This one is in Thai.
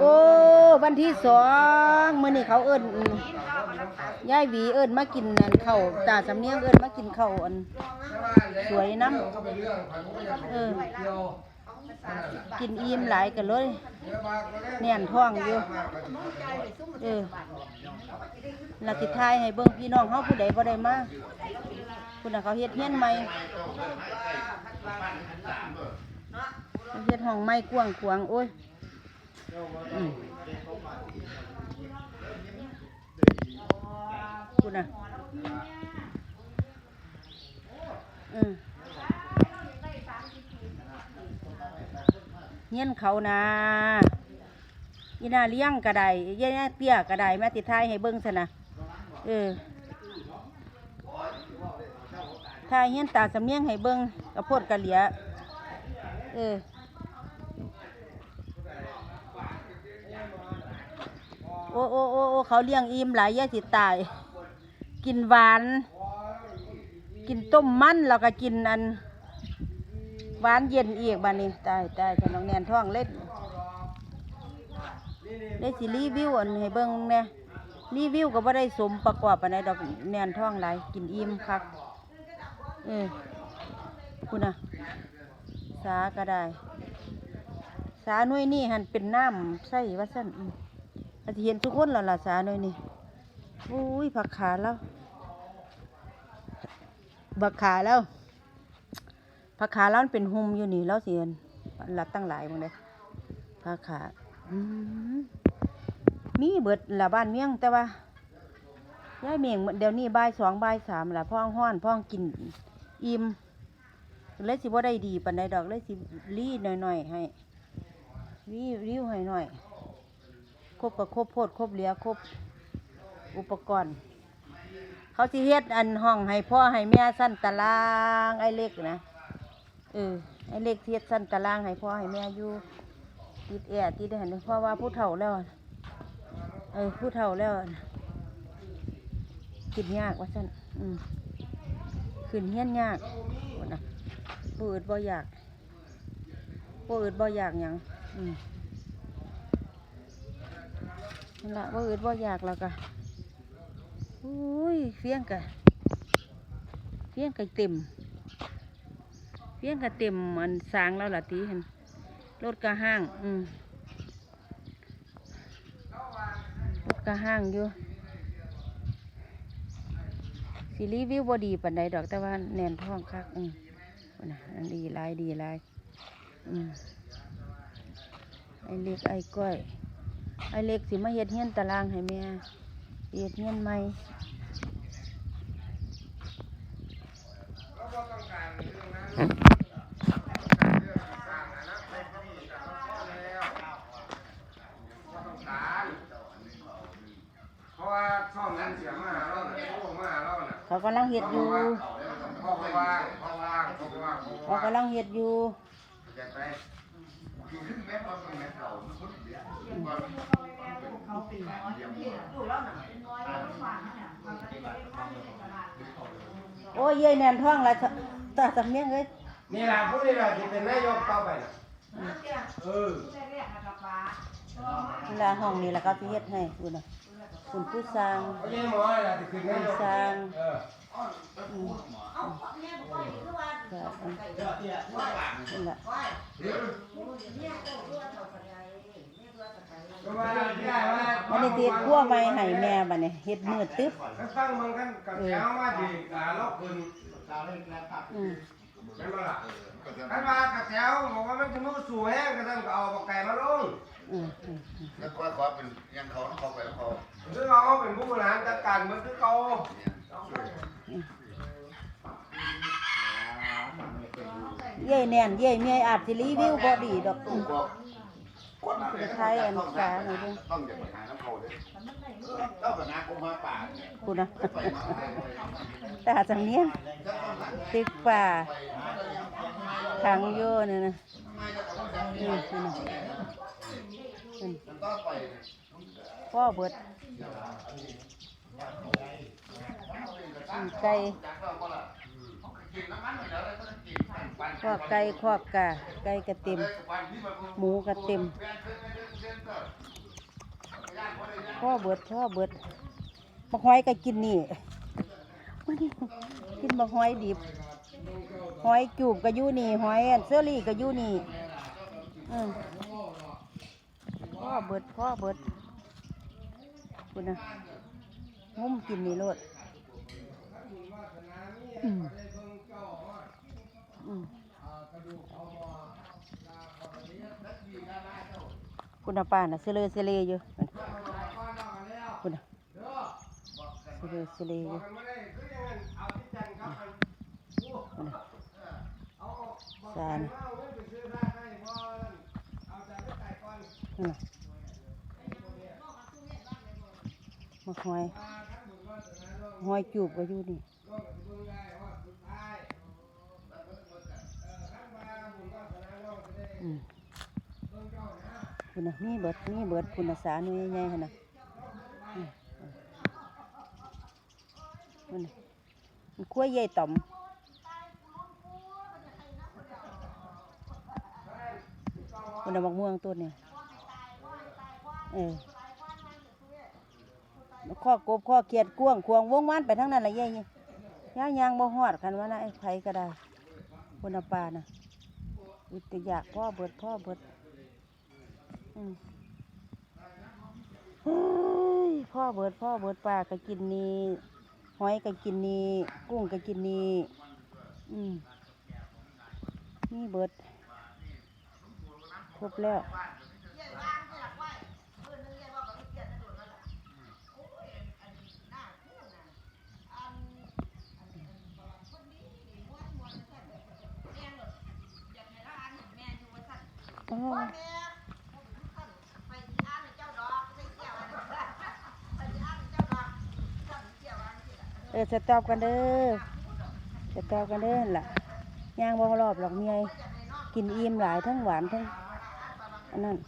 โอ้วันที่สองมื้อนี้เขาเอิ้นยายหวีเอิ้นมากินนั่นข้าวตาสำเนียงเอิ้นมากินเขาอัน สวยน้ำเออกินอิ่มหลายกันเลยแน่นท้องอยู่เออลัสิทายให้เบิ่งพี่น้องเฮาผู้ใดบ่ได้มาคุณน่ะเขาเฮ็ดเฮียนใหม่ ห้องใหม่กว้างขวางโอ้ยคุณน่ะอืมเฮียนเขานะยีน่าเลี้ยงกระไดยีน่าเตี้ยกระไดแม่ติดท้ายให้เบิ้งซะนะเออทายเฮียนตาสำเนียงให้เบิ้งกระโพดกระเหลียเออ อ้โอ้โอ้โอ้เขาเลี้ยงอิ่มหลายแย่สิตาย กินหวาน กินต้มมันแล้วก็กินอันหวานเย็นอีกบ้านี้ตายตายฉันน้องแนนท้องเล็ดได้สิรีวิวอันให้เบิ่งแหน่รีวิวก็บ่ได้สมประกอบปานใดดอกแนนท้องหลายกินอิ่มคักเออคุณนะสาก็ได้ สาหน่วยนี่หันเป็นน้ำใส่ว่าซั่น อืมอาจจะเห็นทุกคนแล้วล่ะสาหน่วยนี่อุ้ยผักขาแล้วบักขาแล้วผักขาแล้วมันเป็นหุมอยู่นี่แล้วสิเห็นลัดตั้งหลายหมดเลยผักขาอืมีเบิดละบ้านเมี่ยงแต่ว่ายายเมียงเดี๋ยวนี้บ่ายสองบ่ายสามละพ่องห้อนพ่องกินอิ่มเลยสิบ่ได้ดีปานใดดอกเลยสิรีหน่อยๆให้รีริ้วให้หน่อย ครบกับครบโพดครบเหลียครบอุปกรณ์ เขาสิเฮ็ดอันห้องให้พ่อให้แม่สั้นตารางไอ้เล็กนะเออไอ้เล็กเฮ็ดสั้นตารางให้พ่อให้แม่อยู่ติดแอร์ติดหันเพราะว่าผู้เฒ่าแล้วเออผู้เฒ่าแล้วอะกินยากว่าสั่นอืมขึ้นเฮี้ยนยากว่านะบ่อืดบ่อยากบ่อืดบ่อยากยังอืม นั่นละบ่อืดบ่อยากแล้วก็อุ้ยเฟี้ยงกะเฟี้ยงกะเต็มเฟี้ยงกะเต็มอันสางแล้วล่ะตีเห็นรถกะห้าง อืมรถกะห้างอยู่สิรีวิวบ่ดีปันใดดอกแต่ว่าแน่นท้องคักอืมนะอันดีลายดีลายอืมไอเล็กไอก้อย ไอเล็กสิมาเฮ็ดเฮียนตารางให้แม่เฮ็ดเฮียนใหม่เพราะว่าช่องนั้นเสียมาหาเราเนี่ย โอ้มาหาเราเนี่ยเขากำลังเฮ็ดอยู่พ่อก็ว่างพ่อว่างพ่อก็ว่างพ่อเขาว่างกำลังเฮ็ดอยู่แกไปโอ้ยเย้ยแน่นท้องละตาสำเนียงเอ้ยนี่แหละผู้นี่แหละที่เป็นนายกต่อไปน่ะเออเวลาห้องนี้แล้วก็สิเฮ็ดให้คุณน่ะคุณผู้สร้างเขาเยี่ยมหมอนี่แหละที่เป็นนายกสร้างเอออืมก็อันนั่นล่ะก็ว่าได้ว่า อันนี้สิเฮ็ดครัวใหม่ให้แม่บัดนี้เฮ็ดมืดตึ๊บถ้งมันกันกับแถวว่าดีกาลบคุณอืมเห็นบ่ล่ะถ้ามากับแถวบอกว่ามันจะมือสูแห้งก็ต้องเอาปากไก่มาลงแล้วก็ขอเป็นยังเขาต้องขอไปแล้วเขาคือเขาเป็นผู้บริหารจัดการเหมือนคือเขา เย้ยแน่นเย้ยเมียอาจสิรีวิวบ่ดีดอกอืมบอกคนนั้นจะใช้อันกาหน่อยเด้อต้องอย่าไปหาน้ำเขาเลยเจ้าปัญหาคงมาป่าเนี่ยคุณน่ะไปมาให้ไปตาสำเนียงตึกป่าขังอยู่นี่นะอืมนี่นะอืมต้องไปพ่อเบิดอืมไก่ จากเราก็ละกินน้อะไก็ต้องกินคอกไก่คอกกาไก่กระเต็ม หมูกระเต็มพ่อเบิดพ่อเบิดบักหอยก็กินนี่กินบักหอยดิบหอยจูบก็อยู่นี่หอยอันเซอรี่ก็อยู่นี่พ่อเบิดพ่อเบิดคุณนะงุ้มกินนี่โลดอืม คุณป้าน่ะเสลอเสเลอยู่คุณเสลอเสเลอยู่มันมาคอาออกบอกสานไปซื้อได้ให้พ่อนั่นเอาแต่ไม่จ่ายก่อนคุณน่ะมาหอยหอยจูบก็อยู่นี่ ก็กับเบิ่งได้ว่าสุดท้ายเออขั้นมาบุญวาสนาเราจะได้ อืม เบิ่งเจ้านะ คุณน่ะมีเบิดมีเบิดคุณน่ะสาหน่ยใหญ่ๆหั่นน่ะอืมมันน่ะมันกล้วยใหญ่ต่อมคุณน่ะบักม่วงต้นเนี่ยเออข้อกบข้อเกียดกวงควงวงวานไปทั้งนั้นละเย่ยย่างยางบ่ฮอดกันว่านะไอ้ไผก็ได้คนป่าน่ะอุตยากพ่อเบิดพ่อเบิด พ่อเบิดพ่อเบิดปลาก็กินนี่หอยก็กินนี่กุ้งก็กินนี่อืมนี่เบิดครบแล้วอ๋อ ออสตอบกันเด้อสตอปกันเด้อล่ะย่างบ่รอบหรอกเมียกินอิ่มหลายทั้งหวานทั้งอันนั้น